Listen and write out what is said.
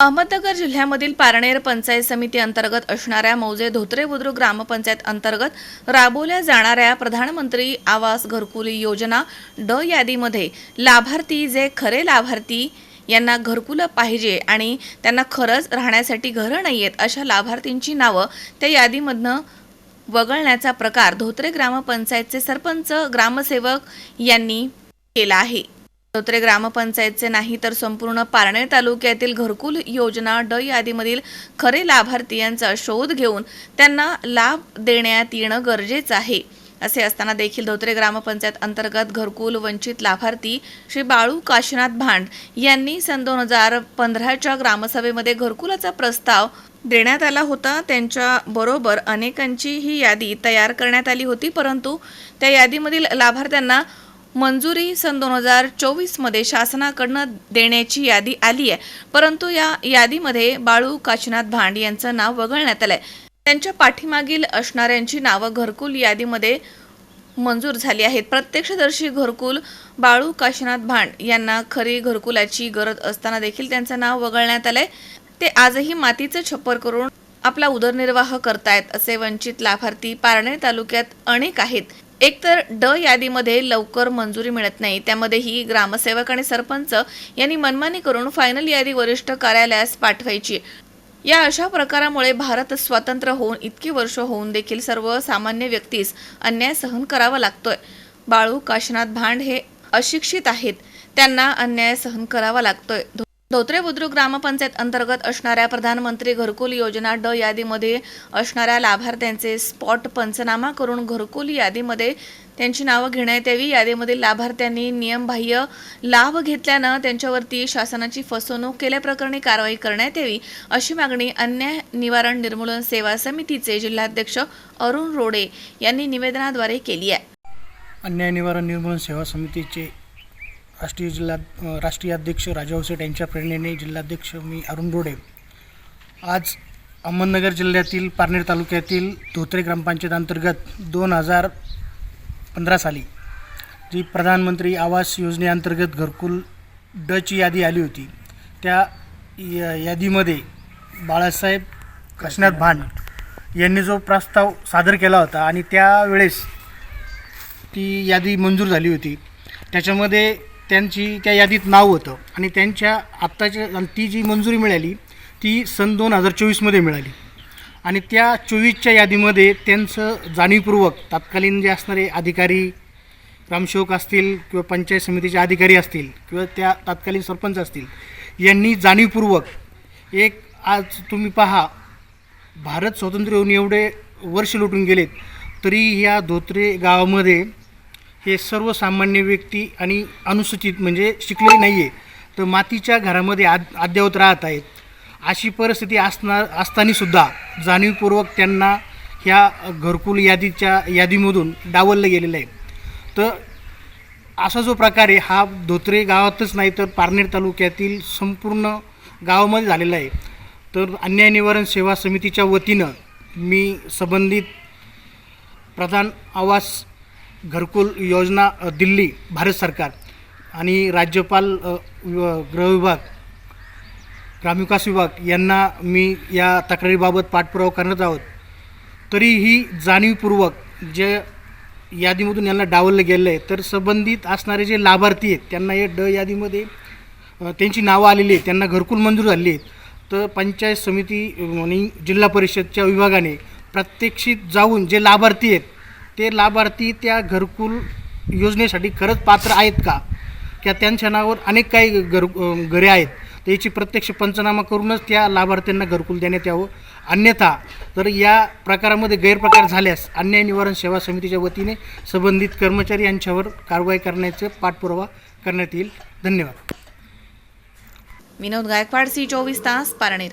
अहमदनगर जिल्ह्यामधील पारनेर पंचायत समिती अंतर्गत असणाऱ्या मौजे धोत्रे बुद्रुक ग्रामपंचायत अंतर्गत राबवल्या जाणाऱ्या प्रधानमंत्री आवास घरकुली योजना ड यादीमध्ये लाभार्थी जे खरे लाभार्थी यांना घरकुलं पाहिजे आणि त्यांना खरंच राहण्यासाठी घरं नाही आहेत अशा लाभार्थींची नावं त्या यादीमधनं वगळण्याचा प्रकार धोत्रे ग्रामपंचायतचे सरपंच ग्रामसेवक यांनी केला आहे. धोत्रे ग्रामपंचायतचे नाही तर संपूर्ण पारणे तालुक्यातील घरकुल योजना ड यादीमधील खरे लाभार्थी यांचा शोध घेऊन त्यांना लाभ देण्यात येणं गरजेचं आहे. असे असताना देखील धोत्रे ग्रामपंचायत अंतर्गत घरकुल वंचित लाभार्थी श्री बाळू काशीनाथ भांड यांनी सन दोन हजार पंधराच्या ग्रामसभेमध्ये घरकुलाचा प्रस्ताव देण्यात आला होता. त्यांच्या बरोबर अनेकांची ही यादी तयार करण्यात आली होती परंतु त्या यादीमधील लाभार्थ्यांना मंजुरी सन दोन हजार चोवीसमध्ये शासनाकडनं देण्याची यादी आली आहे. परंतु या यादीमध्ये बाळू काशीनाथ भांड यांचं नाव वगळण्यात आलंय. त्यांच्या पाठीमागील असणाऱ्यांची नावं घरकुल यादीमध्ये मंजूर झाली आहेत. प्रत्यक्षदर्शी घरकुल बाळू काशीनाथ भांड यांना खरी घरकुलाची गरज असताना देखील त्यांचं नाव वगळण्यात आलंय. ते आजही मातीचं छप्पर करून आपला उदरनिर्वाह करतायत असे वंचित लाभार्थी पारणे तालुक्यात अनेक आहेत. एकतर ड यादीमध्ये लवकर मंजुरी मिळत नाही त्यामध्येही ग्रामसेवक आणि सरपंच यांनी मनमानी करून फायनल यादी वरिष्ठ कार्यालयास पाठवायची. या अशा प्रकारामुळे भारत स्वतंत्र होऊन इतकी वर्ष होऊन देखील सर्वसामान्य व्यक्तीस अन्याय सहन करावा लागतोय. बाळू काशीनाथ भांड हे अशिक्षित आहेत त्यांना अन्याय सहन करावा लागतोय. धो- धोत्रे बुद्रुक ग्रामपंचायत अंतर्गत असणाऱ्या प्रधानमंत्री घरकुल योजना ड यादीमध्ये असणाऱ्या लाभार्थ्यांचे स्पॉट पंचनामा करून घरकुल यादीमध्ये त्यांची नावं घेण्यात यावी. यादीमधील लाभार्थ्यांनी नियमबाह्य लाभ घेतल्यानं त्यांच्यावरती शासनाची फसवणूक केल्याप्रकरणी कारवाई करण्यात यावी अशी मागणी अन्याय निवारण निर्मूलन सेवा समितीचे जिल्हाध्यक्ष अरुण रोडे यांनी निवेदनाद्वारे केली आहे. अन्याय निवारण निर्मूलन सेवा समितीचे राष्ट्रीय जिल्हा राष्ट्रीय अध्यक्ष राजा सेठ यांच्या प्रेरणेने जिल्हाध्यक्ष मी अरुण रोडे आज अहमदनगर जिल्ह्यातील पारनेर तालुक्यातील धोत्रे ग्रामपंचायत अंतर्गत दोन हजार पंधरा साली जी प्रधानमंत्री आवास योजनेअंतर्गत घरकुल डची यादी आली होती त्या या यादीमध्ये बाळासाहेब काशीनाथ भांड यांनी जो प्रस्ताव सादर केला होता आणि त्यावेळेस ती यादी मंजूर झाली होती त्याच्यामध्ये त्यांची त्या यादीत नाव होतं. आणि त्यांच्या आत्ताच्या ती जी मंजुरी मिळाली ती सन दोन हजार चोवीसमध्ये मिळाली. आणि त्या चोवीसच्या यादीमध्ये त्यांचं जाणीवपूर्वक तत्कालीन जे असणारे अधिकारी ग्रामसेवक असतील किंवा पंचायत समितीचे अधिकारी असतील किंवा त्या तत्कालीन सरपंच असतील यांनी जाणीवपूर्वक एक आज तुम्ही पहा भारत स्वातंत्र्य होऊन एवढे वर्ष लुटून गेलेत तरी ह्या धोत्रे गावामध्ये हे सर्वसामान्य व्यक्ती आणि अनुसूचित म्हणजे शिकले नाही आहे तर मातीच्या घरामध्ये आद अद्ययावत राहत आहेत. अशी परिस्थिती असणार असतानासुद्धा जाणीवपूर्वक त्यांना ह्या घरकुल यादीच्या यादीमधून डावललं गेलेलं आहे. तर असा जो प्रकार आहे हा धोत्रे गावातच नाही तर पारनेर तालुक्यातील संपूर्ण गावामध्ये झालेला आहे. तर अन्याय निवारण सेवा समितीच्या वतीनं मी संबंधित प्रधान आवास घरकुल योजना दिल्ली भारत सरकार आणि राज्यपाल गृहविभाग ग्रामविकास विभाग यांना मी या तक्रारीबाबत पाठपुरावा करण्यात आहोत. तरीही जाणीवपूर्वक जे यादीमधून यांना डावललं गेलं आहे तर संबंधित असणारे जे लाभार्थी आहेत त्यांना हे ड यादीमध्ये त्यांची नावं आलेली आहेत त्यांना घरकुल मंजूर झाली आहेत तर पंचायत समिती आणि जिल्हा परिषदच्या विभागाने प्रत्यक्षित जाऊन जे लाभार्थी आहेत ते लाभार्थी त्या घरकुल योजनेसाठी खरंच पात्र आहेत का? किंवा त्यांच्या नावावर अनेक काही घर घरे आहेत. तर याची प्रत्यक्ष पंचनामा करूनच त्या लाभार्थ्यांना घरकुल देण्यात यावं. अन्यथा तर या प्रकारामध्ये गैरप्रकार झाल्यास अन्याय निवारण सेवा समितीच्या वतीने संबंधित कर्मचारी यांच्यावर कारवाई करण्याचे पाठपुरावा करण्यात येईल. धन्यवाद. विनोद गायकवाड सी चोवीस तास पारनेर.